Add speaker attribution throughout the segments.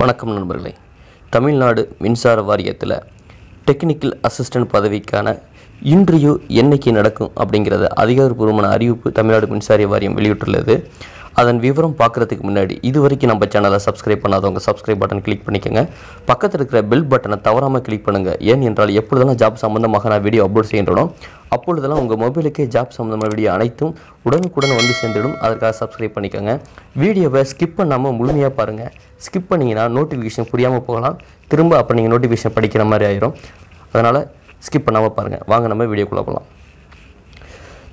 Speaker 1: வணக்கம் நண்பர்களே. தமிழ்நாடு மின்சார வாரியத்தில் டெக்னிக்கல் அசிஸ்டன்ட் பதவிக்கான இன்றையோ என்னைக்கு நடக்கும் அப்படிங்கிறத அதிகாரப்பூர்வமான அறிவிப்பு தமிழ்நாடு மின்சார வாரியம் வெளியிட்டுள்ளது. அதன் விவரம் பார்க்குறதுக்கு முன்னாடி இது வரைக்கும் நம்ம சேனலை சப்ஸ்கிரைப் பண்ணாதவங்க சப்ஸ்கிரைப் பட்டன் கிளிக் பண்ணிக்கோங்க. பக்கத்தில் இருக்கிற பெல் பட்டனை தவறாமல் கிளிக் பண்ணுங்கள் ஏன் என்றால் எப்பொழுதெல்லாம் ஜாப் சம்மந்தமாக நான் வீடியோ அப்லோட் செய்கின்றனோ அப்பொழுதெல்லாம் உங்கள் மொபைலுக்கே ஜாப் சம்மந்தமான வீடியோ அனைத்தும் உடனுக்குடன் வந்து சேர்ந்துடும் அதற்காக சப்ஸ்கிரைப் பண்ணிக்கோங்க. வீடியோவை ஸ்கிப் பண்ணாமல் முழுமையாக பாருங்கள் ஸ்கிப் பண்ணிங்கன்னா நோட்டிஃபிகேஷன் புரியாமல் போகலாம். திரும்ப அப்போ நீங்கள் நோட்டிஃபிகேஷன் படிக்கிற மாதிரி ஆயிரும். அதனால் ஸ்கிப் பண்ணாமல் பாருங்கள் வாங்க நம்ம வீடியோக்குள்ளே போகலாம்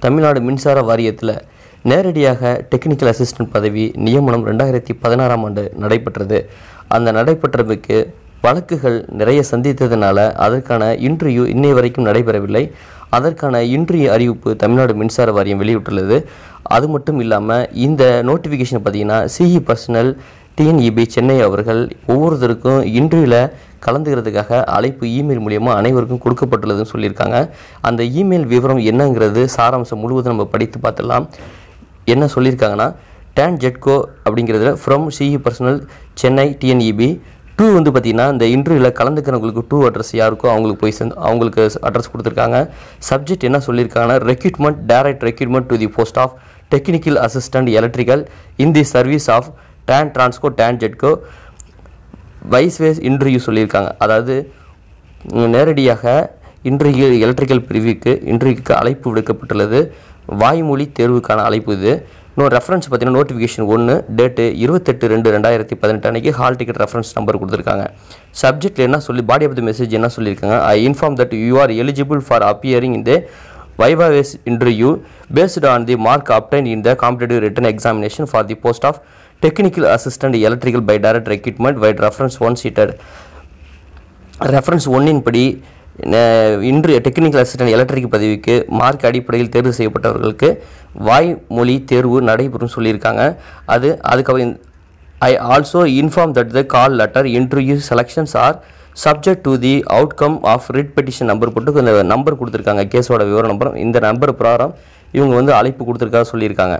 Speaker 1: தமிழ்நாடு மின்சார வாரியத்தில் நேரடியாக டெக்னிக்கல் அசிஸ்டன்ட் பதவி நியமனம் ரெண்டாயிரத்தி பதினாறாம் ஆண்டு நடைபெற்றது. அந்த நடைபெற்றதுக்கு வழக்குகள் நிறைய சந்தித்ததுனால அதற்கான இன்டர்வியூ இன்னை வரைக்கும் நடைபெறவில்லை. அதற்கான இன்றைய அறிவிப்பு தமிழ்நாடு மின்சார வாரியம் வெளியிட்டுள்ளது. அது மட்டும் இல்லாமல் இந்த நோட்டிஃபிகேஷன் பார்த்தீங்கன்னா சிஇ பர்சனல் டிஎன்இபி சென்னை அவர்கள் ஒவ்வொருத்தருக்கும் இன்றையில் கலந்துக்கிறதுக்காக அழைப்பு இமெயில் மூலியமாக அனைவருக்கும் கொடுக்கப்பட்டுள்ளதுன்னு சொல்லியிருக்காங்க. அந்த இமெயில் விவரம் என்னங்கிறது சாராம்சம் முழுவதும் நம்ம படித்து பார்த்துடலாம். என்ன சொல்லியிருக்காங்கன்னா டேன் ஜெட்கோ அப்படிங்கிறதுல from C E personal Chennai T N E B to வந்து பார்த்திங்கன்னா இந்த இன்டர்வியூவில் கலந்துக்கிறவங்களுக்கு டூ அட்ரஸ் யாருக்கோ அவங்களுக்கு போய் சேர்ந்து அவங்களுக்கு அட்ரஸ் கொடுத்துருக்காங்க. சப்ஜெக்ட் என்ன சொல்லியிருக்காங்கன்னா recruitment direct recruitment to the post of technical assistant electrical in the service of TANTRANSCO TANGEDCO viva voce interview சொல்லியிருக்காங்க. அதாவது நேரடியாக இன்டர்வியூ எலக்ட்ரிக்கல் பிரிவுக்கு இன்றைக்கு அழைப்பு விடுக்கப்பட்டுள்ளது. வாய்மொழி தேர்வுக்கான அழைப்பு இது. இன்னும் ரெஃபரன்ஸ் பார்த்தீங்கன்னா நோட்டிஃபிகேஷன் ஒன்று டேட்டு இருபத்தெட்டு ரெண்டு ரெண்டாயிரத்தி பதினெட்டு அன்னைக்கு ஹால் டிக்கெட் ரெஃபரன்ஸ் நம்பர் கொடுத்துருக்காங்க. சப்ஜெக்டில் என்ன சொல்லி பாடி ஆஃப் த மெசேஜ் என்ன சொல்லியிருக்காங்க? I inform that you are eligible for appearing இந்த viva voce interview based on the mark obtain in the in written examination for the post of technical assistant electrical by direct by direct reference one reference reference ஒன்னின் படி இன்று technical assistant electric பதவிக்கு mark அடிப்படையில் தேர்வு செய்யப்பட்டவர்களுக்கு வாய்மொழி தேர்வு நடைபெறும் சொல்லியிருக்காங்க. அது அதுக்கப்புறம் I also inform that the call letter interview selections are subject to the outcome of writ petition number போட்டு இந்த நம்பர் கொடுத்துருக்காங்க. கேஸோட விவர நம்பர் இந்த நம்பர் பிரகாரம் இவங்க வந்து அழைப்பு கொடுத்துருக்காங்க சொல்லியிருக்காங்க.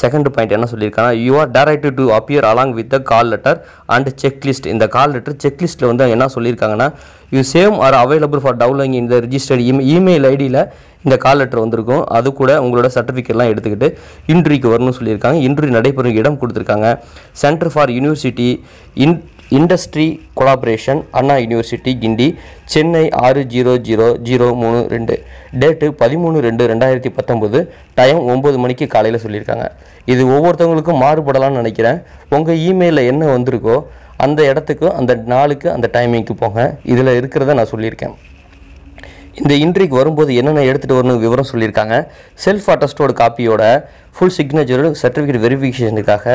Speaker 1: செகண்ட் பாயிண்ட் என்ன சொல்லியிருக்காங்க you are directed to appear along with the call letter and checklist இந்த கால் லெட்டர் செக்லிஸ்ட்டில் வந்து என்ன சொல்லியிருக்காங்கன்னா you same are available for downloading இந்த ரிஜிஸ்டர்ட் இமெ இமெயில் ஐடியில் இந்த கால் லெட்டர் வந்திருக்கும். அது கூட உங்களோட சர்டிஃபிகேட்லாம் எடுத்துக்கிட்டு இன்ட்ரிக்கு வரணும்னு சொல்லியிருக்காங்க. இன்ட்ரி நடைபெறும் இடம் கொடுத்துருக்காங்க. Centre for university in industry collaboration Anna university Guindy Chennai ஆறு ஜீரோ ஜீரோ ஜீரோ மூணு ரெண்டு. டேட்டு பதிமூணு ரெண்டு ரெண்டாயிரத்தி பத்தொம்போது டைம் ஒம்பது மணிக்கு காலையில் சொல்லியிருக்காங்க. இது ஒவ்வொருத்தவங்களுக்கும் மாறுபடலாம்னு நினைக்கிறேன். உங்கள் இமெயிலில் என்ன வந்திருக்கோ அந்த இடத்துக்கு அந்த நாளுக்கு அந்த டைமிங்க்கு போங்க. இதில் இருக்கிறத நான் சொல்லியிருக்கேன். இந்த இன்ட்ரிக்கு வரும்போது என்னென்ன எடுத்துகிட்டு வரணும் விவரம் சொல்லியிருக்காங்க. செல்ஃப் அட்டஸ்டோட காப்பியோட ஃபுல் சிக்னேச்சர் சர்டிஃபிகேட் வெரிஃபிகேஷனுக்காக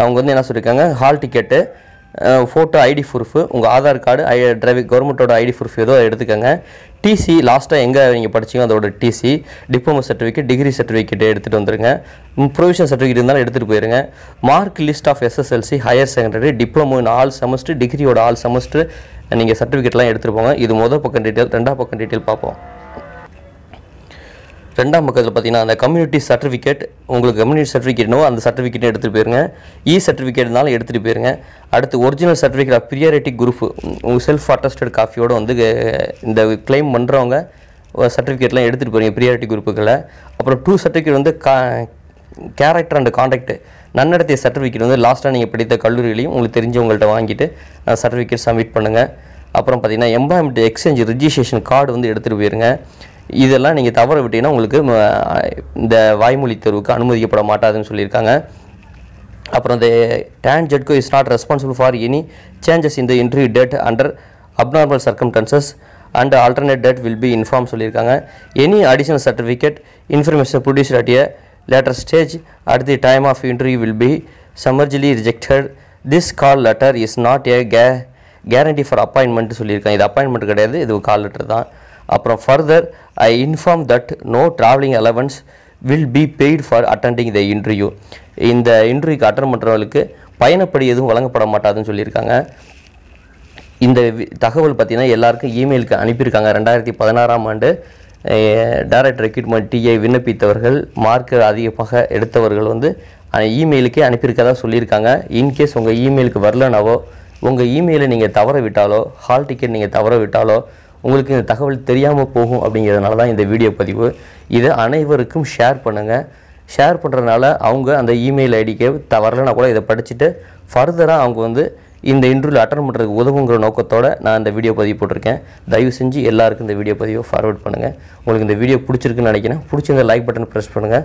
Speaker 1: அவங்க வந்து என்ன சொல்லியிருக்காங்க? Hall ticket photo I D proof உங்கள் ஆதார் கார்டு ஐ டிரைவிங் கவர்மெண்ட்டோட ஐடி ப்ரூஃப் ஏதோ எடுத்துக்கோங்க. டிசி லாஸ்ட்டாக எங்கே நீங்கள் படிச்சிங்க அதோட T C diploma certificate degree certificate எடுத்துகிட்டு வந்துருங்க. ப்ரொவிஷன் சர்டிஃபிகேட் இருந்தாலும் எடுத்துகிட்டு போயிருங்க. Mark list of S S L C higher secondary diploma in all semester டிகிரியோட all semester நீங்கள் சர்டிஃபிகேட்லாம் எடுத்துகிட்டு போங்க. இது முதல் பக்கம் டீட்டெயில் ரெண்டாம் பக்கம் டீட்டெயில் பார்ப்போம். ரெண்டாம் பக்கத்தில் பார்த்தீங்கன்னா அந்த கம்யூனிட்டி சர்டிஃபிகேட் உங்களுக்கு கம்யூனிட்டி சர்டிஃபிகேட்னோ அந்த சர்டிஃபிகேட் எடுத்துகிட்டு போயிருங்க. இ சர்டிஃபிகேட்னாலும் எடுத்துகிட்டு போயிருங்க. அடுத்து original certificate of priority group உங்கள் செல்ஃப் அட்டஸ்டட் காஃபியோடு வந்து இந்த கிளைம் பண்ணுறவங்க சர்டிஃபிகேட்லாம் எடுத்துகிட்டு போகிறீங்க ப்ரியாரிட்டி குரூப்புகளை அப்புறம் டூ சர்டிஃபிகேட் வந்து கா கேரக்டர் அண்ட் காண்டாக்ட் நன்னடத்திய சர்டிஃபிகேட் வந்து லாஸ்ட்டாக நீங்கள் படித்த கல்லூரிகளையும் உங்களுக்கு தெரிஞ்சவங்கள்ட்ட வாங்கிட்டு சர்டிஃபிகேட் சப்மிட் பண்ணுங்கள் அப்புறம் பார்த்தீங்கன்னா எம்ப்ளாய்மெண்ட் எக்ஸ்சேஞ்ச் ரிஜிஸ்ட்ரேஷன் கார்டு வந்து எடுத்துகிட்டு போயிருங்க. இதெல்லாம் நீங்கள் தவற விட்டீங்கன்னா உங்களுக்கு இந்த வாய்மொழி தேர்வுக்கு அனுமதிக்கப்பட மாட்டாதுன்னு சொல்லியிருக்காங்க. அப்புறம் இந்த TANGEDCO is not responsible for any changes இந்த the interview date under abnormal circumstances and alternate date will be inform சொல்லியிருக்காங்க. Any additional certificate information produce at a later stage at the time of interview will be summarily rejected this call letter is not a K guarantee for appointment சொல்லியிருக்காங்க. இது appointment கிடையாது இது call letter தான். அப்புறம் further I inform that no travelling allowance will be paid for attending the interview இந்த இன்டர்வியூக்கு attend பண்ணுறவர்களுக்கு பயணப்படி எதுவும் வழங்கப்பட மாட்டாதுன்னு சொல்லியிருக்காங்க. இந்த தகவல் பார்த்தீங்கன்னா எல்லாருக்கும் இமெயிலுக்கு அனுப்பியிருக்காங்க. ரெண்டாயிரத்தி பதினாறாம் ஆண்டு டைரக்ட் ரெக்ரூட்மெண்ட் டிஐ விண்ணப்பித்தவர்கள் மார்க் அதிகமாக எடுத்தவர்கள் வந்து இமெயிலுக்கே அனுப்பியிருக்கதா சொல்லியிருக்காங்க. இன்கேஸ் உங்கள் இமெயிலுக்கு வரலனாவோ உங்கள் இமெயிலை நீங்கள் தவற விட்டாலோ ஹால் டிக்கெட் நீங்கள் தவற விட்டாலோ உங்களுக்கு இந்த தகவல் தெரியாமல் போகும் அப்படிங்கிறதுனால தான் இந்த வீடியோ பதிவு. இதை அனைவருக்கும் ஷேர் பண்ணுங்கள் ஷேர் பண்ணுறதுனால அவங்க அந்த இமெயில் ஐடிக்கு தவறலைன்னா கூட இதை படிச்சுட்டு ஃபர்தராக அவங்க வந்து இந்த இன்டர்வியூவில் அட்டன் பண்ணுறதுக்கு உதவுங்கிற நோக்கத்தோடு நான் இந்த வீடியோ பதிவு போட்டிருக்கேன். தயவு செஞ்சு எல்லாருக்கும் இந்த வீடியோ பதிவை ஃபார்வர்ட் பண்ணுங்கள் உங்களுக்கு இந்த வீடியோ பிடிச்சிருக்குன்னு நினைக்கிறேன். பிடிச்சிருந்த லைக் பட்டன் ப்ரெஸ் பண்ணுங்கள்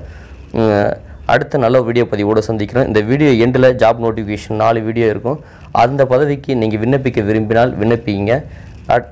Speaker 1: அடுத்த நல்ல வீடியோ பதிவோடு சந்திக்கிறோம். இந்த வீடியோ எண்டில் ஜாப் நோட்டிஃபிகேஷன் நாலு வீடியோ இருக்கும். அந்த பதவிக்கு நீங்கள் விண்ணப்பிக்க விரும்பினால் விண்ணப்பிங்க. அட்